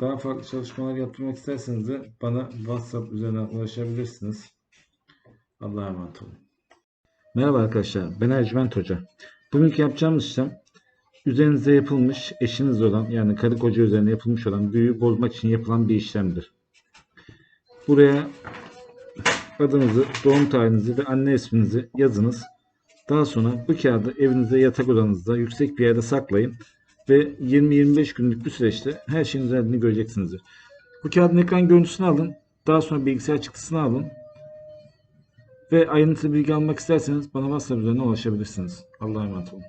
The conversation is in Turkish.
Daha farklı çalışmalar yaptırmak isterseniz de bana WhatsApp üzerinden ulaşabilirsiniz. Allah'a emanet olun. Merhaba arkadaşlar, ben Ercüment Hoca. Bugünkü yapacağımız işlem üzerinize yapılmış, eşiniz olan yani karı koca üzerine yapılmış olan büyüyü bozmak için yapılan bir işlemdir. Buraya adınızı, doğum tarihinizi ve anne isminizi yazınız. Daha sonra bu kağıdı evinizde yatak odanızda yüksek bir yerde saklayın ve 20-25 günlük bir süreçte her şeyin düzeldiğini göreceksinizdir. Bu kağıdın ekran görüntüsünü alın. Daha sonra bilgisayar çıktısını alın. Ve ayrıntılı bilgi almak isterseniz bana WhatsApp üzerinden ulaşabilirsiniz. Allah'a emanet olun.